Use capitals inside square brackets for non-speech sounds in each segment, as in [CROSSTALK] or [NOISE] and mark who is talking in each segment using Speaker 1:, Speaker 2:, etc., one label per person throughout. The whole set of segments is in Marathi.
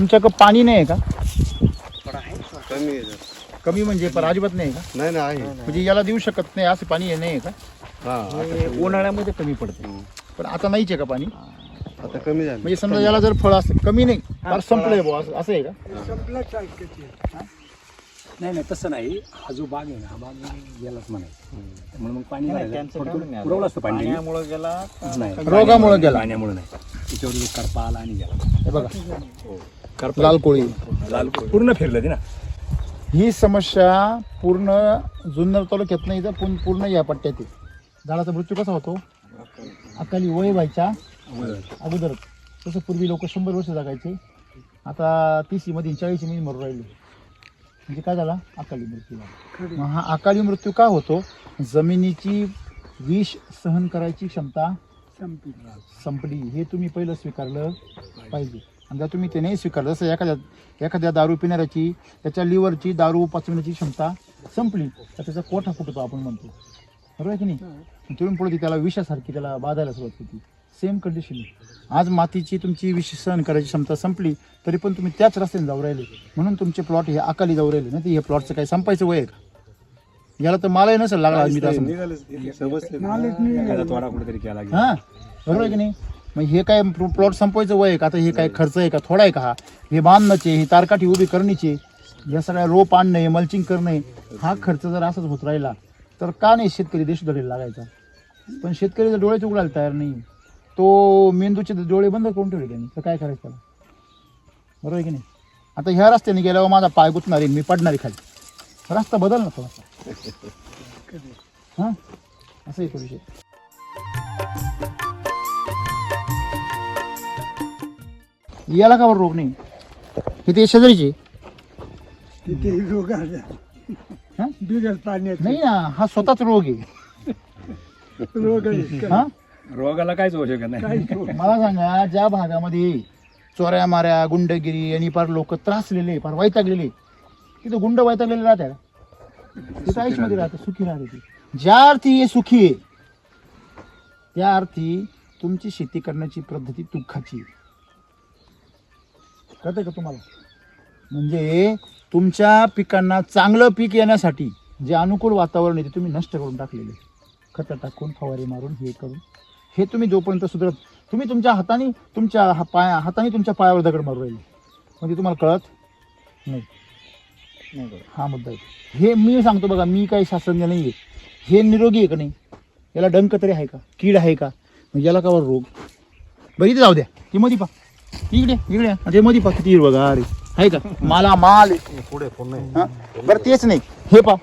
Speaker 1: तुमच्याकडं पाणी नाही आहे का?
Speaker 2: कमी आहे जरा.
Speaker 1: कमी म्हणजे पण अजिबात नाही का?
Speaker 2: नाही ना आहे.
Speaker 1: म्हणजे याला देऊ शकत नाही असं पाणी हे नाही आहे का?
Speaker 2: हा
Speaker 1: हे उन्हाळ्यामध्ये कमी पडते. पण आता नाहीच आहे का पाणी?
Speaker 2: आता कमी झालं.
Speaker 1: म्हणजे समजा याला जर फळ असतं कमी नाही. फार संपलंय बुवा असं असं आहे का?
Speaker 3: नाही नाही तसं नाही. हा जो बाग आहे ना हा बाग गेलाच म्हणायचं. म्हणून मग पाणी थोडं पुरवलं असतं पाणी.
Speaker 4: पाण्यामुळे गेला
Speaker 3: नाही.
Speaker 1: रोगामुळे गेला.
Speaker 3: पाण्यामुळे नाही. त्याच्यावर जो करपा आला आणि गेला.
Speaker 1: हे बघा.
Speaker 3: करपा
Speaker 1: लाल कोळी.
Speaker 3: लाल पूर्ण फिरलं ते ना?
Speaker 1: ही समस्या पूर्ण जुन्नर तालुक्यात नाही तर पूर्ण- पूर्ण या पट्ट्यात आहे. झाडाचा मृत्यू कसा होतो? अकाली वय व्हायच्या अगोदर. तसं पूर्वी लोक शंभर वर्ष जगायचे. आता तीसी मध्ये चाळीसमध्ये मरून राहिले. म्हणजे काय झाला? अकाली मृत्यू झाला. मग हा अकाली मृत्यू का होतो? जमिनीची विष सहन करायची क्षमता संपली. हे तुम्ही पहिलं स्वीकारलं पाहिजे. आणि जर तुम्ही ते नाही स्वीकारलं जसं एखाद्या एखाद्या दारू पिणाऱ्याची त्याच्या लिव्हरची दारू पचवण्याची क्षमता संपली तर त्याचा कोठा फुटतो आपण म्हणतो. बरोबर आहे की नाही? तिथून पुढे ती त्याला विषासारखी त्याला बाधायला सुरुवात होती सेम कंडिशन आज मातीची तुमची विष सहन करायची क्षमता संपली तरी पण तुम्ही त्याच रस्त्याने जाऊ राहिले. म्हणून तुमचे प्लॉट हे अकाली जाऊ राहिले. नाही तर हे प्लॉटचं काही संपायचं वय आहे का? याला तर मलाही नसेल लागला आज मी. हा बरोबर आहे की नाही? मग हे काय प्लॉट संपवायचं वय आहे का? आता हे काय खर्च आहे का? थोडा आहे का हा? हे बांधण्याचे हे तारकाठी उभी करणीचे या सगळ्या रोप आणणे मल्चिंग करणे हा खर्च जर असाच होत राहिला तर का नाही शेतकरी देशदडीला लागायचा? पण शेतकरी जर डोळेच उघडायला तयार नाही तो मेंदूचे डोळे बंद करून ठेवले त्यांनी तर काय करायचं त्याला? बरोबर आहे की नाही? आता ह्या रस्त्याने गेल्यावर माझा पाय गुतणार आहे मी पडणार आहे खाली. रस्ता बदल ना थोडासा. [LAUGHS] हां? असं एक विषय. याला का बरं रोग नाही? हे ते शेजारीचे?
Speaker 5: तिथे रोग
Speaker 1: हा?
Speaker 5: बिगर पाण्यात
Speaker 1: नाही ना हा स्वतःच रोग आहे.
Speaker 5: रोग आहे.
Speaker 1: हा?
Speaker 3: रोगाला काहीच होऊ शकत नाही.
Speaker 5: काहीच रोग
Speaker 1: मला सांगा ज्या भागामध्ये चोऱ्या माऱ्या गुंडगिरी आणि फार लोक त्रासलेले फार वैतागलेले तिथे गुंड वैतागलेले तिथं आयुष्यामध्ये राहते सुखी राहते ते. ज्या अर्थी हे सुखी आहे त्या अर्थी तुमची शेती करण्याची पद्धती दुःखाची आहे. कळतंय का तुम्हाला? म्हणजे तुमच्या पिकांना चांगलं पीक येण्यासाठी जे अनुकूल वातावरण आहे ते तुम्ही नष्ट करून टाकलेले खतं टाकून फवारे मारून हे करून. हे तुम्ही जोपर्यंत सुधरत तुम्ही तुमच्या हाताने तुमच्या हा पाया हाताने तुमच्या पायावर दगड मारू राहिले. म्हणजे तुम्हाला कळत नाही. नाही हा मुद्दा आहे. हे मी सांगतो बघा मी काही शास्त्रज्ञ नाही आहे हे निरोगी आहे का नाही? याला डंक तरी आहे का? कीड आहे का? म्हणजे याला का बरं रोग. बरं इथे जाऊ द्या. ती मधी पा इकडे इकडे. या. ते मधी पा किती बघा अरे. आहे का? मला माल आहे.
Speaker 2: पुढे
Speaker 1: हा? बरं तेच नाही. हे पा.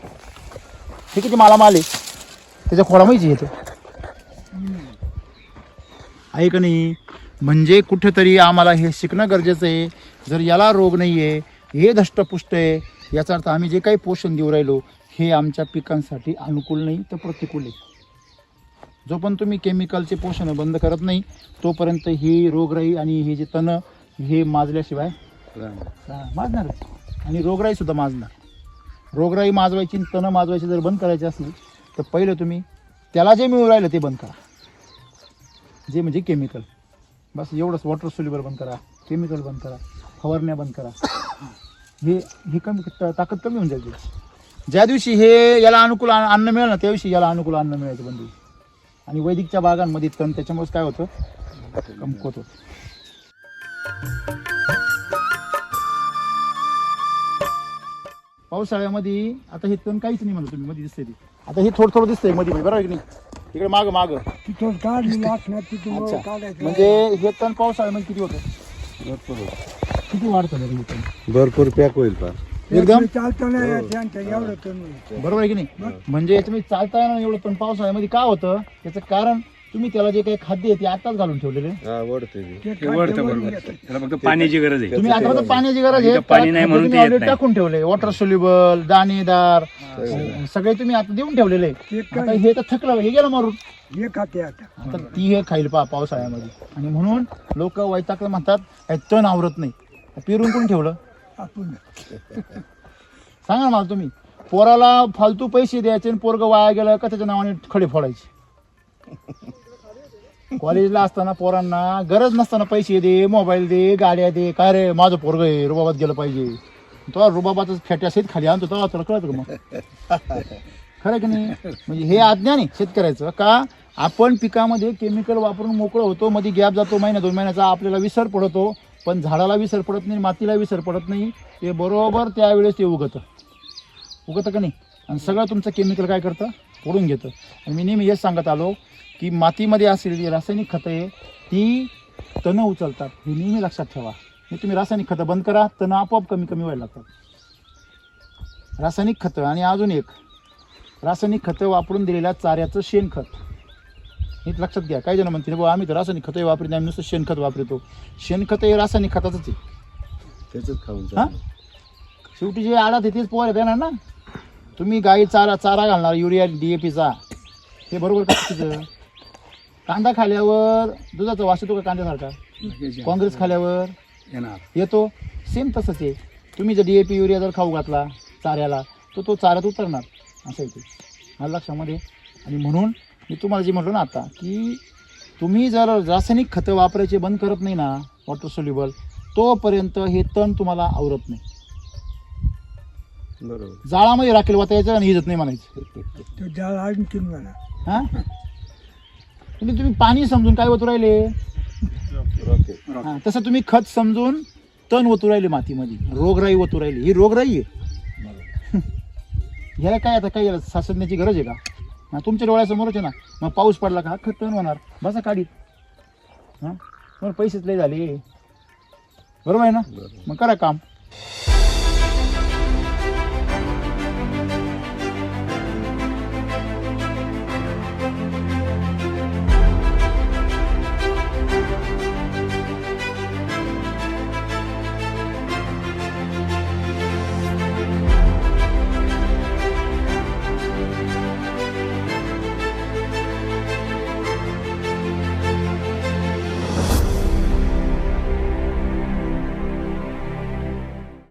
Speaker 1: हे किती मला माल आहे? त्याच्या खोडा माहिती येतो आहे का नाही? म्हणजे कुठेतरी आम्हाला हे शिकणं गरजेचं आहे. जर याला रोग नाही आहे हे धष्टपुष्ट आहे याचा अर्थ आम्ही जे काही पोषण देऊ राहिलो हे आमच्या पिकांसाठी अनुकूल नाही तर प्रतिकूल आहे. जो पण तुम्ही केमिकलचे पोषण बंद करत नाही तोपर्यंत ही रोगराई आणि हे जे तण हे माजल्याशिवाय माजणार. आणि रोगराई सुद्धा माजणार. रोगराई माजवायची आणि तणं माजवायची जर बंद करायची असली तर पहिलं तुम्ही त्याला जे मिळू राहिलं ते बंद करा. जे म्हणजे केमिकल बस एवढंच वॉटर सोल्युबल बंद करा केमिकल बंद करा फवारण्या बंद करा. हे हे कमी ताकद कमी होऊन जायची ज्या दिवशी हे याला अनुकूल अन्न अन्न मिळेल ना त्या दिवशी याला अनुकूल अन्न मिळायचं बंद होईल. आणि वैदिकच्या बागांमध्ये तण त्याच्यामुळेच काय होतं? कमकुवत होतं. पावसाळ्यामध्ये आता हे तण काहीच नाही म्हणत तुम्ही मध्ये दिसतंय ते. आता हे थोडं थोडं दिसतंयमध्ये बरोबर आहे की नाही? इकडे माग माग. म्हणजे हे तण पावसाळ्यामध्ये किती होतं? किती वाढतं हे
Speaker 2: भरपूर पॅक होईल फार.
Speaker 1: एकदम?
Speaker 5: चालताना त्यांच्या एवढं कमी.
Speaker 1: बरोबर आहे की नाही? म्हणजे तुम्ही चालता येणार एवढं पण पावसाळ्यामध्ये का होतं? त्याचं कारण तुम्ही त्याला जे काही खाद्य आहे ते आताच घालून ठेवलेले
Speaker 2: हा वडते ते.
Speaker 5: ते
Speaker 3: ते वळतं
Speaker 5: खाद्य
Speaker 3: बरोबर.
Speaker 5: येतं.
Speaker 3: त्याला फक्त पाण्याची गरज आहे.
Speaker 1: तुम्ही आता फक्त पाण्याची गरज आहे.
Speaker 3: इथं पाणी नाही म्हणून
Speaker 1: खाद्य
Speaker 3: ते
Speaker 1: तुम्ही
Speaker 3: येत
Speaker 1: already
Speaker 3: नाही.
Speaker 1: टाकून ठेवले वॉटर सोल्युबल दाणेदार सगळे. तुम्ही आता देऊन ठेवलेले
Speaker 5: ते
Speaker 1: आता
Speaker 5: काय
Speaker 1: हे तर थकलं हे गेलं मारून.
Speaker 5: हे खाते आता.
Speaker 1: आता ती हे खाईल पा पावसाळ्यामध्ये. आणि म्हणून लोक वैतागलं म्हणतात "हे तण आवरत नाही. पिरून कोण ठेवलं?
Speaker 5: आपण
Speaker 1: सांगा ना मला तुम्ही पोराला फालतू पैसे द्यायचे आणि पोरग वाया गेलं का त्याच्या नावाने खडे फोडायचे? कॉलेजला असताना पोरांना गरज नसताना पैसे दे मोबाईल दे गाड्या दे. काय रे माझं पोरग आहे रुबाबात गेलं पाहिजे. तो रुबाबातच फेट्या सहित खाली आणतो तेव्हा तुला कळत का मग? खरं की नाही? म्हणजे हे अज्ञान आहे शेतकऱ्याचं का आपण पिकामध्ये केमिकल वापरून मोकळं होतो मध्ये गॅप जातो महिना दोन महिन्याचा आपल्याला विसर पडतो पण झाडाला विसर पडत नाही मातीला विसर पडत नाही. ते बरोबर त्यावेळेस ते उगतं. उगतं का नाही? आणि सगळं तुमचं केमिकल काय करतं? फोडून घेतं. आणि मी नेहमी हेच सांगत आलो की मातीमध्ये असलेली रासायनिक खतं आहे ती तणं उचलतात. हे नेहमी लक्षात ठेवा. मी तुम्ही रासायनिक खतं बंद करा तणं आपोआप कमी कमी व्हायला लागतात. रासायनिक खतं आणि अजून एक. रासायनिक खतं वापरून दिलेल्या चाऱ्याचं शेणखत. हे लक्षात घ्या. काही जण म्हणतील बाबा आम्ही तर रासायनिक खतं वापरत नाही आम्ही नुसतं शेणखत वापरतो. शेणखत हे रासायनिक खताचंच आहे.
Speaker 2: त्याच खाऊन
Speaker 1: हा? शेवटी जे आडात आहे तेच पोहायला देणार ना? तुम्ही गाई चारा चारा घालणार युरिया डीएपीचा हे बरोबर का चुकीचं? कांदा खाल्यावर दुधाचा वास येतो का कांद्यासारखा?
Speaker 3: लगेच
Speaker 1: काँग्रेस खाल्यावर
Speaker 3: येणार.
Speaker 1: येतो. सेम तसंच आहे. तुम्ही जर डीएपी युरिया जर खाऊ घातला चाऱ्याला तर तो चाऱ्यात उतरणार. असं आहे ते. मला लक्षामध्ये. आणि म्हणून मी तुम्हाला जे म्हटलं ना आता की तुम्ही जर रासायनिक खतं वापरायचे बंद करत नाही ना वॉटर सोल्युबल तोपर्यंत हे तण तुम्हाला आवरत नाही.
Speaker 2: बरोबर.
Speaker 1: जाळामध्ये राखेल वाचायचं आणि इजत नाही म्हणायचं.
Speaker 5: तो जाळ आणखीन म्हणा.
Speaker 1: हा? म्हणजे तुम्ही पाणी समजून काय वतू राहिले? हा, तसं तुम्ही खत समजून तण ओतू राहिले मातीमध्ये. रोगराई ओतू राहिली. ही रोगराई आहे. [LAUGHS] ह्याला काय आता काय याला सासण्याची गरज आहे का? हा, तुमच्या डोळ्यासमोरच आहे ना. मग पाऊस पडला का खत तण होणार. बसा काढीत हां? मग पैसेच लय झाले. बरोबर आहे ना? मग करा काम.